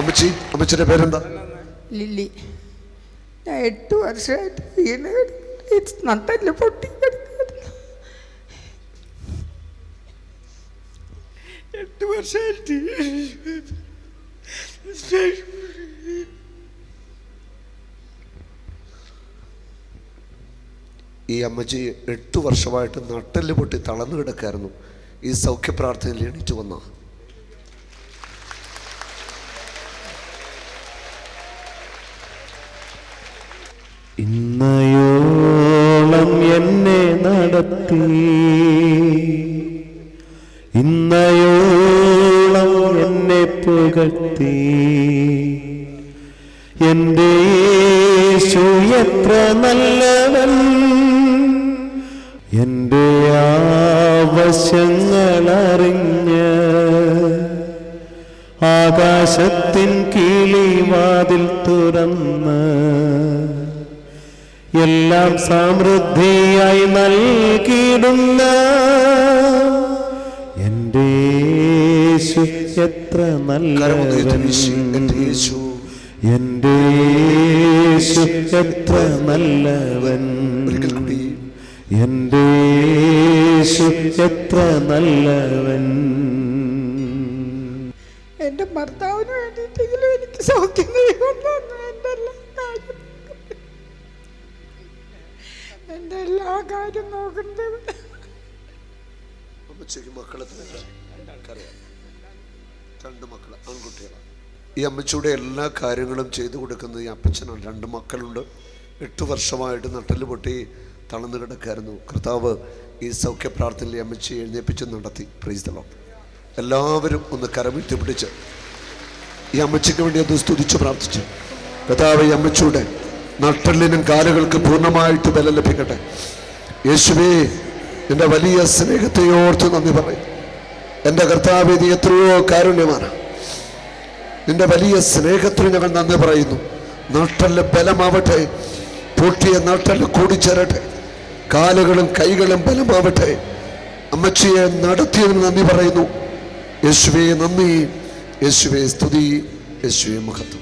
അമ്മച്ചി അമ്മച്ചിയുടെ പേരെന്താ? ലില്ലി. ഞാൻ എട്ട് വർഷമായിട്ട് വീണ് കിടക്കുന്നു. നട്ടൽ പൊട്ടി എട്ട് വർഷമായിട്ട് ഈ അമ്മച്ചി എട്ട് വർഷമായിട്ട് നട്ടെല്ല് പൊട്ടി തളർന്നു കിടക്കായിരുന്നു. ഈ സൗഖ്യ പ്രാർത്ഥനയിൽ എണീറ്റ് വന്ന ഇന്നയോളം എന്നെ നടത്തി. ഇന്നയോളം എന്നെ പുകഴ്ത്തി. എന്റെ യേശു എത്ര നല്ലവൻ. എന്റെ ആവശ്യങ്ങളറിഞ്ഞ് ആകാശത്തിൻ കിളിവാതിൽ തുറന്ന് എല്ലാം സമൃദ്ധിയായി നൽകിയിടുന്ന എന്റെ യേശു എത്ര നല്ല എന്റെ യേശു. എത്ര നല്ലവൻ. എന്റെ യേശു എത്ര നല്ലവൻ. എന്റെ ഭർത്താവിന് വേണ്ടിയിട്ടെങ്കിലും എനിക്ക് സൗഖ്യം കഴിയുമെന്നു എന്റെ എല്ലാ കാര്യം നോക്കുന്നത് ഈ അമ്മച്ചിയുടെ എല്ലാ കാര്യങ്ങളും ചെയ്തു കൊടുക്കുന്നത് ഈ അപ്പച്ചനാണ്. രണ്ട് മക്കളുണ്ട്. എട്ട് വർഷമായിട്ട് നട്ടൽ പൊട്ടി തളർന്നു കിടക്കായിരുന്നു. കർത്താവ് ഈ സൗഖ്യ പ്രാർത്ഥനയിൽ ഈ അമ്മച്ചി എഴുന്നേപ്പിച്ച് നടത്തി. പ്രൈസ്തലം എല്ലാവരും ഒന്ന് കരമിറ്റി പിടിച്ച് ഈ അമ്മച്ചിക്ക് വേണ്ടി അത് സ്തുതിച്ച് പ്രാർത്ഥിച്ചു. കർത്താവ് ഈ അമ്മച്ചിയുടെ നട്ടലിനും കാലുകൾക്ക് പൂർണമായിട്ട് ബലം ലഭിക്കട്ടെ. യേശുവേ എന്റെ വലിയ സ്നേഹത്തെ ഓർത്ത് നന്ദി പറയും. എന്റെ കർത്താവ് നീ എത്രയോ കാരുണ്യമാണ് നിന്റെ വലിയ സ്നേഹത്തിന് ഞങ്ങൾ നന്ദി പറയുന്നു. നട്ടൽ ബലമാവട്ടെ. പൊട്ടിയ നട്ടൽ കൂടിച്ചേരട്ടെ. കാലുകളും കൈകളും ബലമാവട്ടെ. അമ്മച്ചിയെ നടത്തിയതിന് നന്ദി പറയുന്നു. യേശുവേ നന്ദി. യേശുവേ സ്തുതി. യേശുവേ മഹത്വം.